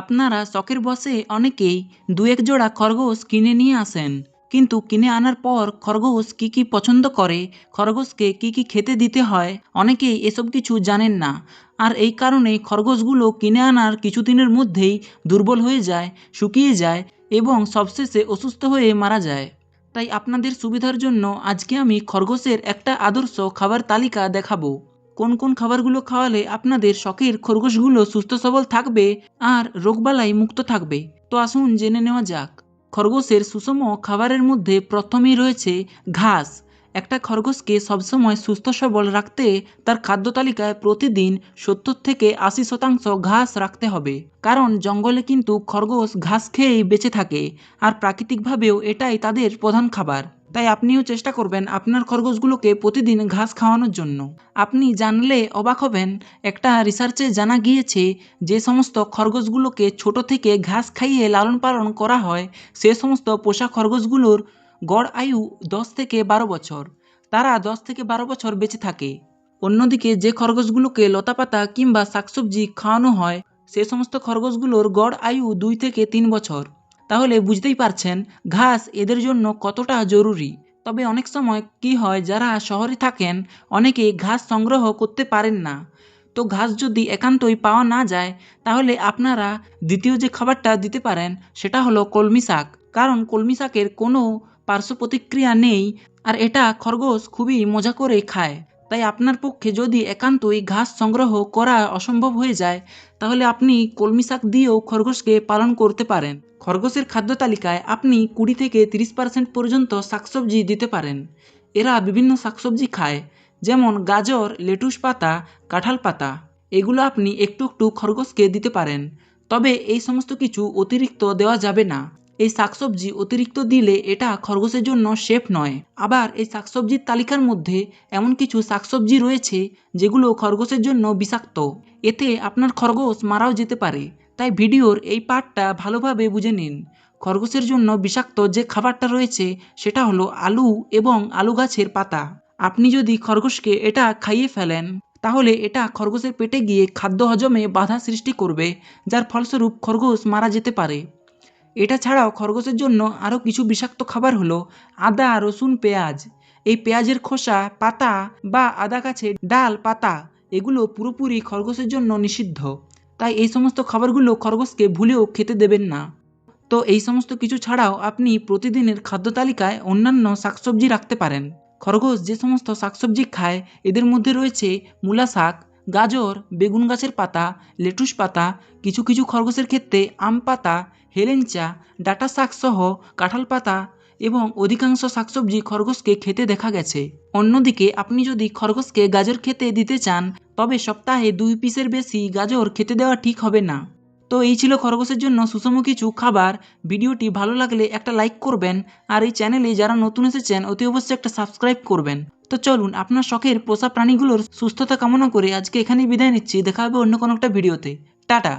আপনারা শখের বসে অনেকেই দু এক জোড়া খরগোশ কিনে নিয়ে আসেন। কিন্তু কিনে আনার পর খরগোশ কী কী পছন্দ করে, খরগোশকে কী কী খেতে দিতে হয়, অনেকেই এসব কিছু জানেন না। আর এই কারণে খরগোশগুলো কিনে আনার কিছুদিনের মধ্যেই দুর্বল হয়ে যায়, শুকিয়ে যায় এবং সবশেষে অসুস্থ হয়ে মারা যায়। তাই আপনাদের সুবিধার জন্য আজকে আমি খরগোশের একটা আদর্শ খাবার তালিকা দেখাবো। কোন কোন খাবারগুলো খাওয়ালে আপনাদের শখের খরগোশগুলো সুস্থ সবল থাকবে আর রোগবালাই মুক্ত থাকবে। তো আসুন জেনে নেওয়া যাক। খরগোশের সুষম খাবারের মধ্যে প্রথমেই রয়েছে ঘাস। একটা খরগোশকে সবসময় সুস্থ সবল রাখতে তার খাদ্য তালিকায় প্রতিদিন সত্তর থেকে আশি শতাংশ ঘাস রাখতে হবে। কারণ জঙ্গলে কিন্তু খরগোশ ঘাস খেয়েই বেঁচে থাকে, আর প্রাকৃতিকভাবেও এটাই তাদের প্রধান খাবার। তাই আপনিও চেষ্টা করবেন আপনার খরগোশগুলোকে প্রতিদিন ঘাস খাওয়ানোর জন্য। আপনি জানলে অবাক হবেন, একটা রিসার্চে জানা গিয়েছে, যে সমস্ত খরগোশগুলোকে ছোট থেকে ঘাস খাইয়ে লালন পালন করা হয়, সে সমস্ত পোষা খরগোশগুলোর গড় আয়ু দশ থেকে বারো বছর। তারা দশ থেকে বারো বছর বেঁচে থাকে। অন্যদিকে যে খরগোশগুলোকে লতাপাতা কিংবা শাকসবজি খাওয়ানো হয়, সে সমস্ত খরগোশগুলোর গড় আয়ু দুই থেকে তিন বছর। তাহলে বুঝতেই পারছেন, ঘাস এদের জন্য কতটা জরুরি। তবে অনেক সময় কি হয়, যারা শহরে থাকেন, অনেকে ঘাস সংগ্রহ করতে পারেন না। তো ঘাস যদি একান্তই পাওয়া না যায়, তাহলে আপনারা দ্বিতীয় যে খাবারটা দিতে পারেন, সেটা হলো কলমি শাক। কারণ কলমি শাকের কোনো পার্শ্ব প্রতিক্রিয়া নেই, আর এটা খরগোশ খুবই মজা করে খায়। তাই আপনার পক্ষে যদি একান্তই ঘাস সংগ্রহ করা অসম্ভব হয়ে যায়, তাহলে আপনি কলমি শাক দিয়েও খরগোশকে পালন করতে পারেন। খরগোশের খাদ্য তালিকায় আপনি কুড়ি থেকে তিরিশ পার্সেন্ট পর্যন্ত শাকসবজি দিতে পারেন। এরা বিভিন্ন শাকসবজি খায়, যেমন গাজর, লেটুস পাতা, কাঁঠাল পাতা। এগুলো আপনি একটু একটু খরগোশকে দিতে পারেন। তবে এই সমস্ত কিছু অতিরিক্ত দেওয়া যাবে না। এই শাকসবজি অতিরিক্ত দিলে এটা খরগোশের জন্য সেফ নয়। আবার এই শাকসবজির তালিকার মধ্যে এমন কিছু শাকসবজি রয়েছে যেগুলো খরগোশের জন্য বিষাক্ত। এতে আপনার খরগোশ মারাও যেতে পারে। তাই ভিডিওর এই পার্টটা ভালোভাবে বুঝে নিন। খরগোশের জন্য বিষাক্ত যে খাবারটা রয়েছে সেটা হলো আলু এবং আলু গাছের পাতা। আপনি যদি খরগোশকে এটা খাইয়ে ফেলেন, তাহলে এটা খরগোশের পেটে গিয়ে খাদ্য হজমে বাধা সৃষ্টি করবে, যার ফলস্বরূপ খরগোশ মারা যেতে পারে। এটা ছাড়াও খরগোশের জন্য আরও কিছু বিষাক্ত খাবার হলো আদা, রসুন, পেঁয়াজ। এই পেঁয়াজের খোসা, পাতা বা আদা গাছের ডাল, পাতা, এগুলো পুরোপুরি খরগোশের জন্য নিষিদ্ধ। তাই এই সমস্ত খাবারগুলো খরগোশকে ভুলেও খেতে দেবেন না। তো এই সমস্ত কিছু ছাড়াও আপনি প্রতিদিনের খাদ্য তালিকায় অন্যান্য শাকসবজি রাখতে পারেন। খরগোশ যে সমস্ত শাকসবজি খায়, এদের মধ্যে রয়েছে মূলা শাক, গাজর, বেগুন গাছের পাতা, লেটুস পাতা, কিছু কিছু খরগোশের ক্ষেত্রে আম পাতা হেলেঞ্চা, ডাঁটা শাক সহ কাঁঠাল পাতা এবং অধিকাংশ শাকসবজি খরগোশকে খেতে দেখা গেছে। অন্যদিকে, আপনি যদি খরগোশকে গাজর খেতে দিতে চান, তবে সপ্তাহে দুই পিসের বেশি গাজর খেতে দেওয়া ঠিক হবে না। তো এই ছিল খরগোশের জন্য সুষম কিছু খাবার। ভিডিওটি ভালো লাগলে একটা লাইক করবেন, আর এই চ্যানেলে যারা নতুন এসেছেন, অতি অবশ্যই একটা সাবস্ক্রাইব করবেন। তো চলুন, আপনার শখের পোষা প্রাণীগুলোর সুস্থতা কামনা করে আজকে এখানেই বিদায় নিচ্ছি। দেখা হবে অন্য কোনো একটা ভিডিওতে। টাটা!